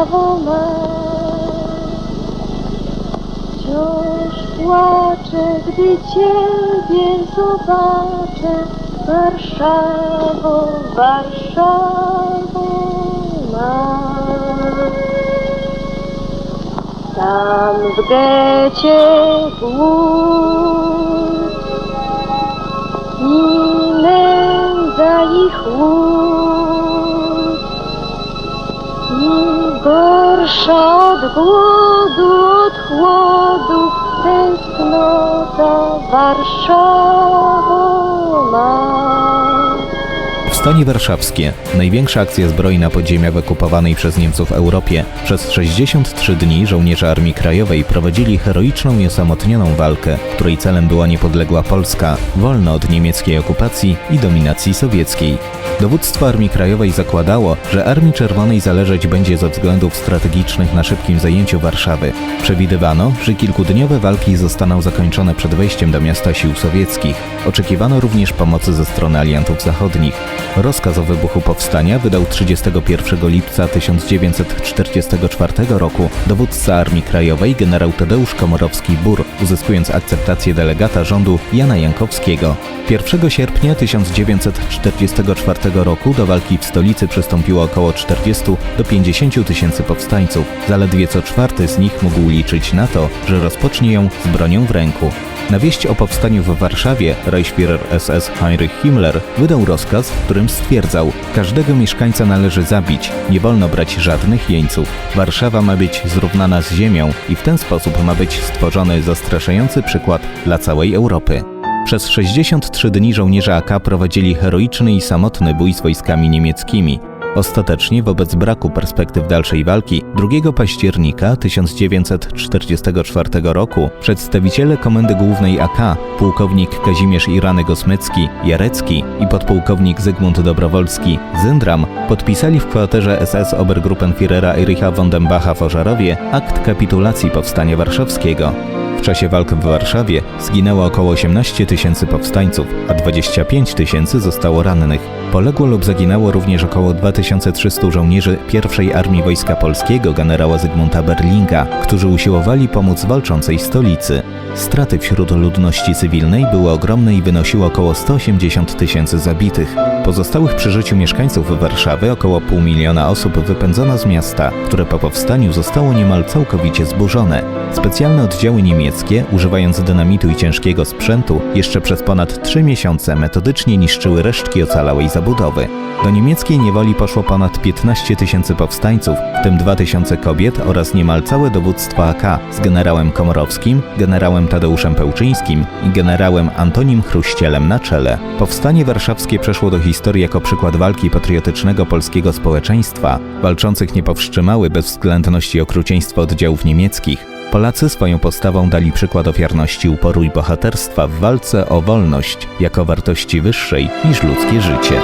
Ma. Wciąż płaczę, gdy Ciebie zobaczę. Warszawo, Warszawo ma. Tam w gecie głód i nędza i chłód gorsza od głodu, od chłodu tęsknota Warszawo ma. Powstanie Warszawskie, największa akcja zbrojna podziemia w okupowanej przez Niemców Europie. Przez 63 dni żołnierze Armii Krajowej prowadzili heroiczną i osamotnioną walkę, której celem była niepodległa Polska, wolna od niemieckiej okupacji i dominacji sowieckiej. Dowództwo Armii Krajowej zakładało, że Armii Czerwonej zależeć będzie ze względów strategicznych na szybkim zajęciu Warszawy. Przewidywano, że kilkudniowe walki zostaną zakończone przed wejściem do miasta sił sowieckich. Oczekiwano również pomocy ze strony aliantów zachodnich. Rozkaz o wybuchu powstania wydał 31 lipca 1944 roku dowódca Armii Krajowej generał Tadeusz Komorowski-Bur, uzyskując akceptację delegata rządu Jana Jankowskiego. 1 sierpnia 1944 roku do walki w stolicy przystąpiło około 40 do 50 tysięcy powstańców. Zaledwie co czwarty z nich mógł liczyć na to, że rozpocznie ją z bronią w ręku. Na wieść o powstaniu w Warszawie Reichsführer SS Heinrich Himmler wydał rozkaz, w którym stwierdzał: Każdego mieszkańca należy zabić, nie wolno brać żadnych jeńców. Warszawa ma być zrównana z ziemią i w ten sposób ma być stworzony zastraszający przykład dla całej Europy. Przez 63 dni żołnierze AK prowadzili heroiczny i samotny bój z wojskami niemieckimi. Ostatecznie, wobec braku perspektyw dalszej walki, 2 października 1944 roku przedstawiciele Komendy Głównej AK, pułkownik Kazimierz Irany Gosmycki, Jarecki i podpułkownik Zygmunt Dobrowolski, Zyndram, podpisali w kwaterze SS Obergruppenführera Ericha von den Bacha w Ożarowie akt kapitulacji Powstania Warszawskiego. W czasie walk w Warszawie zginęło około 18 tysięcy powstańców, a 25 tysięcy zostało rannych. Poległo lub zaginęło również około 2300 żołnierzy I Armii Wojska Polskiego generała Zygmunta Berlinga, którzy usiłowali pomóc walczącej stolicy. Straty wśród ludności cywilnej były ogromne i wynosiły około 180 tysięcy zabitych. Pozostałych przy życiu mieszkańców Warszawy około pół miliona osób wypędzono z miasta, które po powstaniu zostało niemal całkowicie zburzone. Specjalne oddziały niemieckie, używając dynamitu i ciężkiego sprzętu, jeszcze przez ponad trzy miesiące metodycznie niszczyły resztki ocalałej zabudowy. Do niemieckiej niewoli poszło ponad 15 tysięcy powstańców, w tym 2 tysiące kobiet oraz niemal całe dowództwo AK z generałem Komorowskim, generałem Tadeuszem Pełczyńskim i generałem Antonim Chruścielem na czele. Powstanie warszawskie przeszło do historii jako przykład walki patriotycznego polskiego społeczeństwa. Walczących nie powstrzymały bezwzględność i okrucieństwo oddziałów niemieckich. Polacy swoją postawą dali przykład ofiarności, uporu i bohaterstwa w walce o wolność jako wartości wyższej niż ludzkie życie.